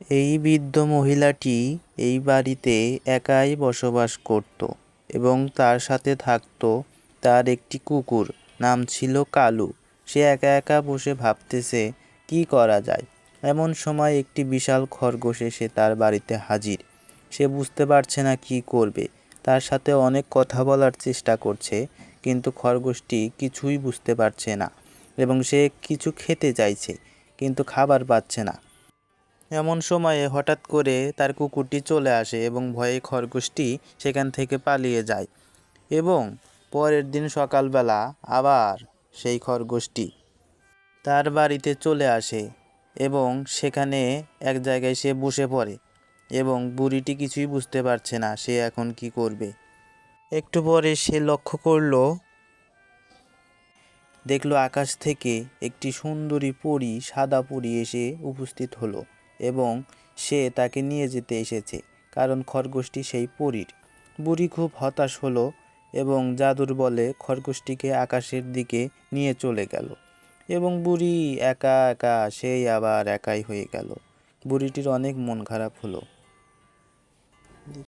এই বৃদ্ধ মহিলাটি এই বাড়িতে একাই বসবাস করত এবং তার সাথে থাকত তার একটি কুকুর, নাম ছিল কালু। সে একা একা বসে ভাবতেছে, কি করা যায়? এমন সময় একটি বিশাল খরগোশ এসে তার বাড়িতে হাজির। সে বুঝতে পারছে না কি করবে। তার সাথে অনেক কথা বলার চেষ্টা করছে, কিন্তু খরগোশটি কিছুই বুঝতে পারছে না এবং সে কিছু খেতে চাইছে, কিন্তু খাবার পাচ্ছে না। এমন সময়ে হঠাৎ করে তার কুকুরটি চলে আসে এবং ভয়ে খরগোশটি সেখান থেকে পালিয়ে যায়। এবং পরের দিন সকালবেলা আবার সেই খরগোশটি তার বাড়িতে চলে আসে এবং সেখানে এক জায়গায় সে বসে পড়ে এবং বুড়িটি কিছুই বুঝতে পারছে না সে এখন কি করবে। একটু পরে সে লক্ষ্য করল, দেখল আকাশ থেকে একটি সুন্দরী পরী সাদা পরী এসে উপস্থিত হলো। এবং সে তাকে নিয়ে যেতে এসেছে, কারণ খরগোশটি সেই পরীর। বুড়ি খুব হতাশ হলো এবং জাদুর বলে খরগোশটিকে আকাশের দিকে নিয়ে চলে গেল এবং বুড়ি একা একা সেই আবার একাই হয়ে গেল। বুড়িটির অনেক মন খারাপ হলো।